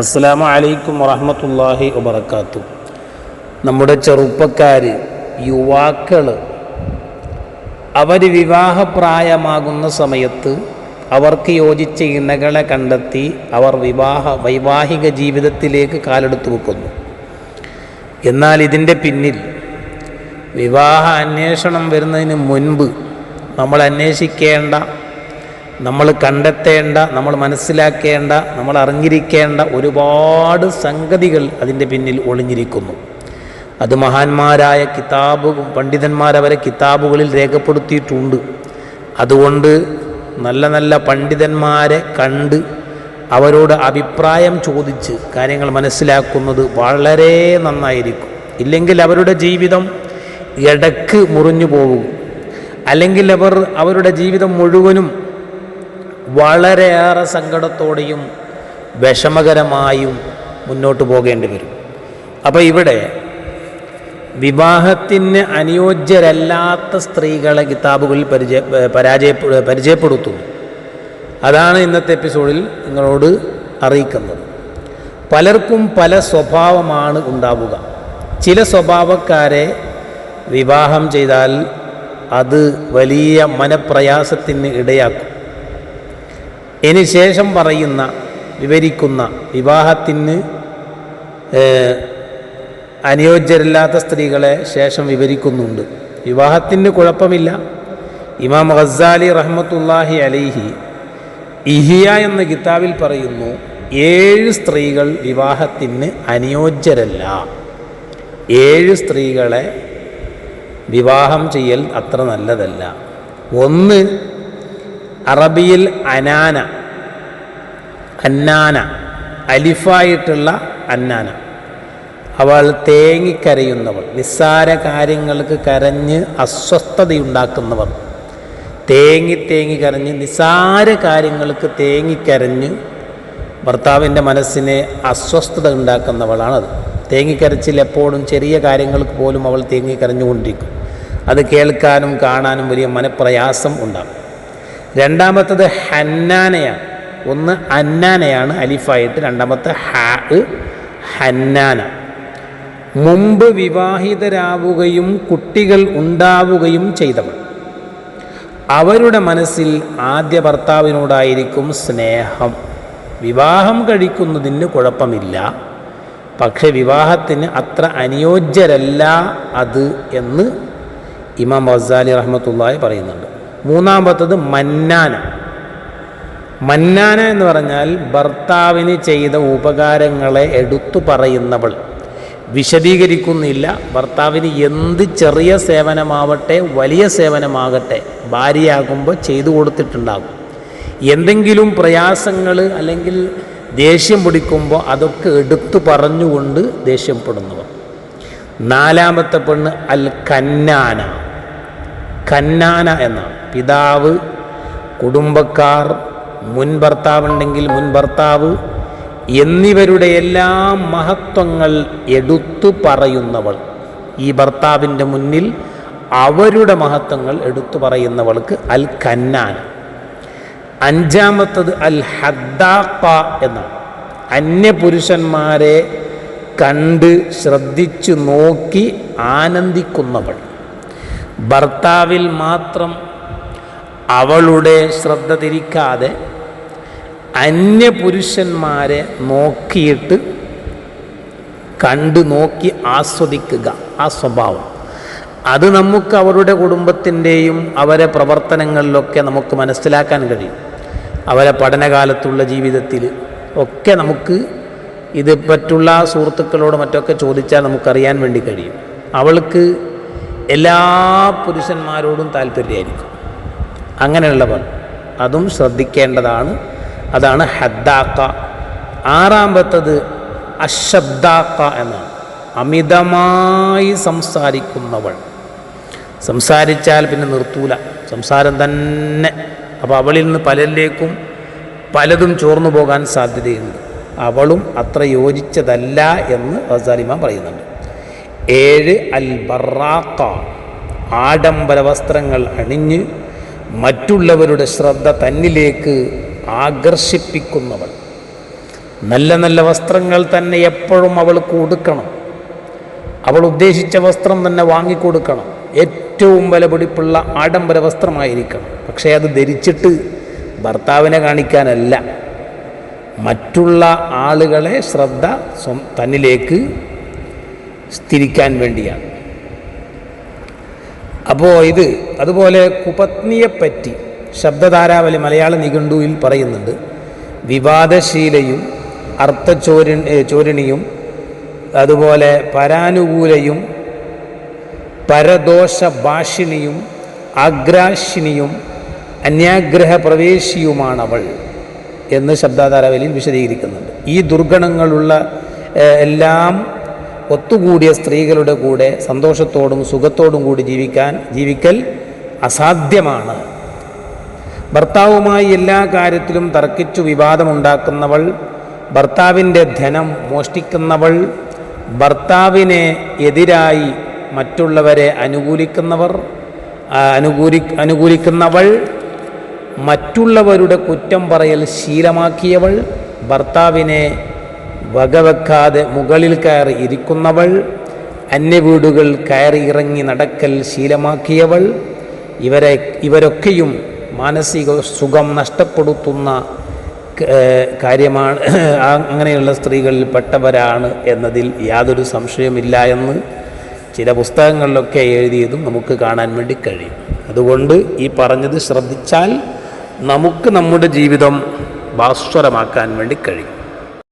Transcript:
അസ്സലാമു വലൈക്കും വറഹമത്തല്ലാഹി വബർക്കാത്തു നമ്മുടെ ചെറുപ്പക്കാർ യുവാക്കൾ അവർ വിവാഹപ്രായമാകുന്ന സമയത്ത് അവർക്ക് യോജിച്ച ഇണകളെ കണ്ടെത്തി അവർ വിവാഹ വൈവാഹിക ജീവിതത്തിലേക്ക് കാലെടുത്ത് വെക്കുന്നു. എന്നാൽ ഇതിന്റെ പിന്നിൽ വിവാഹ അന്വേഷണം വരുന്നതിന് മുൻപ് നമ്മൾ അന്വേഷിക്കേണ്ട നമ്മൾ കണ്ടെത്തേണ്ട നമ്മൾ മനസ്സിലാക്കേണ്ട നമ്മൾ അറിഞ്ഞിരിക്കേണ്ട ഒരുപാട് സംഗതികൾ അതിന്റെ പിന്നിൽ ഒളിഞ്ഞിരിക്കുന്നു. അത് മഹാന്മാരായ കിതാബ് പണ്ഡിതന്മാരവരെ കിതാബുകളിൽ രേഖപ്പെടുത്തിയിട്ടുണ്ട്. അതുകൊണ്ട് നല്ല നല്ല പണ്ഡിതന്മാരെ കണ്ട് അവരോട് അഭിപ്രായം ചോദിച്ച് കാര്യങ്ങൾ മനസ്സിലാക്കുന്നത് വളരെ നന്നായിരിക്കും. ഇല്ലെങ്കിൽ അവരുടെ ജീവിതം ഇടയ്ക്ക് മുറിഞ്ഞു പോകും. അല്ലെങ്കിൽ അവർ അവരുടെ ജീവിതം മുഴുവനും വളരെയേറെ സങ്കടത്തോടെയും വിഷമകരമായും മുന്നോട്ട് പോകേണ്ടി വരും. അപ്പോൾ ഇവിടെ വിവാഹത്തിന് അനുയോജ്യരല്ലാത്ത സ്ത്രീകളെ കിതാബുകളിൽ പരിചയ പരാജയ പരിചയപ്പെടുത്തുന്നു. അതാണ് ഇന്നത്തെ എപ്പിസോഡിൽ നിങ്ങളോട് അറിയിക്കുന്നത്. പലർക്കും പല സ്വഭാവമാണ് ഉണ്ടാവുക. ചില സ്വഭാവക്കാരെ വിവാഹം ചെയ്താൽ അത് വലിയ മനപ്രയാസത്തിന് ഇടയാക്കും. ഇനി ശേഷം പറയുന്ന വിവരിക്കുന്ന വിവാഹത്തിന് അനുയോജ്യരല്ലാത്ത സ്ത്രീകളെ ശേഷം വിവരിക്കുന്നുണ്ട്. വിവാഹത്തിന് കുഴപ്പമില്ല. ഇമാം ഖസാലി റഹ്മത്തുല്ലാഹി അലൈഹി ഇഹിയ എന്ന കിതാബിൽ പറയുന്നു ഏഴ് സ്ത്രീകൾ വിവാഹത്തിന് അനുയോജ്യരല്ല. ഏഴ് സ്ത്രീകളെ വിവാഹം ചെയ്യൽ അത്ര നല്ലതല്ല. ഒന്ന് അറബിയിൽ അനാന അന്നാന അലിഫായിട്ടുള്ള അന്നാന. അവൾ തേങ്ങിക്കരയുന്നവൾ നിസ്സാര കാര്യങ്ങൾക്ക് കരഞ്ഞ് അസ്വസ്ഥതയുണ്ടാക്കുന്നവർ തേങ്ങി തേങ്ങി കരഞ്ഞ് നിസ്സാര കാര്യങ്ങൾക്ക് തേങ്ങിക്കരഞ്ഞ് ഭർത്താവിന്റെ മനസ്സിനെ അസ്വസ്ഥത ഉണ്ടാക്കുന്നവളാണത് തേങ്ങിക്കരച്ചിൽ എപ്പോഴും ചെറിയ കാര്യങ്ങൾക്ക് പോലും അവൾ തേങ്ങിക്കരഞ്ഞുകൊണ്ടിരിക്കും അത് കേൾക്കാനും കാണാനും വലിയ മനപ്രയാസം ഉണ്ടാകും രണ്ടാമത്തത് ഹന്നാനയാണ്. ഒന്ന് അന്നാനയാണ് അലിഫായിട്ട് രണ്ടാമത്തെ ഹാ ഹന്നാന. മുമ്പ് വിവാഹിതരാവുകയും കുട്ടികൾ ഉണ്ടാവുകയും ചെയ്തവൾ. അവരുടെ മനസ്സിൽ ആദ്യ ഭർത്താവിനോടായിരിക്കും സ്നേഹം. വിവാഹം കഴിക്കുന്നതിന് കുഴപ്പമില്ല. പക്ഷെ വിവാഹത്തിന് അത്ര അനുയോജ്യരല്ല അത് എന്ന് ഇമാം വസാലി റഹ്മത്തുള്ളാഹി പറയുന്നുണ്ട്. മൂന്നാമത്തത് മന്നാന. മന്നാന എന്ന് പറഞ്ഞാൽ ഭർത്താവിന് ചെയ്ത ഉപകാരങ്ങളെ എടുത്തു പറയുന്നവൾ. വിശദീകരിക്കുന്നില്ല. ഭർത്താവിന് എന്ത് ചെറിയ സേവനമാവട്ടെ വലിയ സേവനമാകട്ടെ ഭാര്യയാകുമ്പോൾ ചെയ്തു കൊടുത്തിട്ടുണ്ടാകും. എന്തെങ്കിലും പ്രയാസങ്ങൾ അല്ലെങ്കിൽ ദേഷ്യം പിടിക്കുമ്പോൾ അതൊക്കെ എടുത്തു പറഞ്ഞുകൊണ്ട് ദേഷ്യപ്പെടുന്നവർ നാലാമത്തെ പെണ്ണ് അൽ കന്നാന കന്നാന എന്നാണ്. പിതാവ് കുടുംബക്കാർ മുൻ ഭർത്താവുണ്ടെങ്കിൽ മുൻ ഭർത്താവ് എന്നിവരുടെ എല്ലാ മഹത്വങ്ങൾ എടുത്തു പറയുന്നവൾ. ഈ ഭർത്താവിന്റെ മുന്നിൽ അവരുടെ മഹത്വങ്ങൾ എടുത്തു പറയുന്നവൾക്ക് അൽ കന്നാൻ അഞ്ചാമത്തത് അൽ ഹദ്ദാഖ എന്നാണ്. അന്യപുരുഷന്മാരെ കണ്ട് ശ്രദ്ധിച്ചു നോക്കി ആനന്ദിക്കുന്നവൾ. ഭർത്താവിൽ മാത്രം അവളുടെ ശ്രദ്ധ തിരിക്കാതെ അന്യപുരുഷന്മാരെ നോക്കിയിട്ട് കണ്ടു നോക്കി ആസ്വദിക്കുക ആ സ്വഭാവം. അത് നമുക്ക് അവരുടെ കുടുംബത്തിന്റെയും അവരെ പ്രവർത്തനങ്ങളിലൊക്കെ നമുക്ക് മനസ്സിലാക്കാൻ കഴിയും. അവരെ പഠനകാലത്തുള്ള ജീവിതത്തിൽ ഒക്കെ നമുക്ക് ഇത് പറ്റുള്ള സുഹൃത്തുക്കളോട് മറ്റൊക്കെ ചോദിച്ചാൽ നമുക്കറിയാൻ വേണ്ടി കഴിയും. അവൾക്ക് എല്ലാ പുരുഷന്മാരോടും താല്പര്യമായിരിക്കും. അങ്ങനെയുള്ളവർ അതും ശ്രദ്ധിക്കേണ്ടതാണ്. അതാണ് ഹദ്ദാക്ക. ആറാമത്തത് അശബ്ദാക്ക എന്നാണ്. അമിതമായി സംസാരിക്കുന്നവൾ. സംസാരിച്ചാൽ പിന്നെ നിർത്തൂല. സംസാരം തന്നെ. അപ്പോൾ അവളിൽ നിന്ന് പലരിലേക്കും പലതും ചോർന്നു പോകാൻ സാധ്യതയുണ്ട്. അവളും അത്ര യോജിച്ചതല്ല എന്ന് റസാലിമ പറയുന്നുണ്ട്. ഏഴ് അൽ ബറാക്ക ആഡംബര വസ്ത്രങ്ങൾ അണിഞ്ഞ് മറ്റുള്ളവരുടെ ശ്രദ്ധ തന്നിലേക്ക് ആകർഷിപ്പിക്കുന്നവൾ. നല്ല നല്ല വസ്ത്രങ്ങൾ തന്നെ എപ്പോഴും അവൾക്ക് കൊടുക്കണം അവൾ ഉദ്ദേശിച്ച വസ്ത്രം തന്നെ വാങ്ങിക്കൊടുക്കണം. ഏറ്റവും വിലപിടിപ്പുള്ള ആഡംബര വസ്ത്രമായിരിക്കണം. പക്ഷേ അത് ധരിച്ചിട്ട് ഭർത്താവിനെ കാണിക്കാനല്ല. മറ്റുള്ള ആളുകളെ ശ്രദ്ധ തന്നിലേക്ക് സ്ഥിരിക്കാൻ വേണ്ടിയാണ്. അപ്പോൾ ഇത് അതുപോലെ കുപത്നിയെപ്പറ്റി ശബ്ദധാരാവലി മലയാള നിഘണ്ടുവിൽ പറയുന്നുണ്ട്. വിവാദശീലയും അർത്ഥചോരി ചോരിണിയും അതുപോലെ പരാനുകൂലയും പരദോഷ ഭാഷിണിയും ആഗ്രാശിനിയും അന്യാഗ്രഹ പ്രവേശിയുമാണവൾ എന്ന് ശബ്ദാധാരാവലിയിൽ വിശദീകരിക്കുന്നുണ്ട്. ഈ ദുർഗണങ്ങളുള്ള എല്ലാം ഒത്തുകൂടിയ സ്ത്രീകളുടെ കൂടെ സന്തോഷത്തോടും സുഖത്തോടും കൂടി ജീവിക്കാൻ ജീവിക്കൽ അസാധ്യമാണ്. ഭർത്താവുമായി എല്ലാ കാര്യത്തിലും തർക്കിച്ചു വിവാദമുണ്ടാക്കുന്നവൾ ഭർത്താവിന്റെ ധനം മോഷ്ടിക്കുന്നവൾ ഭർത്താവിനെ എതിരായി മറ്റുള്ളവരെ അനുകൂലിക്കുന്നവർ അനുകൂലി അനുകൂലിക്കുന്നവൾ മറ്റുള്ളവരുടെ കുറ്റം പറയൽ ശീലമാക്കിയവൾ ഭർത്താവിനെ വകവെക്കാതെ മുകളിൽ കയറി ഇരിക്കുന്നവൾ അന്യവീടുകൾ കയറി ഇറങ്ങി നടക്കൽ ശീലമാക്കിയവൾ ഇവരെ ഇവരൊക്കെയും മാനസിക സുഖം നഷ്ടപ്പെടുത്തുന്ന കാര്യമാണ് അങ്ങനെയുള്ള സ്ത്രീകളിൽ പെട്ടവരാണ് എന്നതിൽ യാതൊരു സംശയമില്ല എന്ന് ചില പുസ്തകങ്ങളിലൊക്കെ എഴുതിയതും നമുക്ക് കാണാൻ വേണ്ടി കഴിയും. അതുകൊണ്ട് ഈ പറഞ്ഞത് ശ്രദ്ധിച്ചാൽ നമുക്ക് നമ്മുടെ ജീവിതം ഭാസ്വരമാക്കാൻ വേണ്ടി കഴിയും.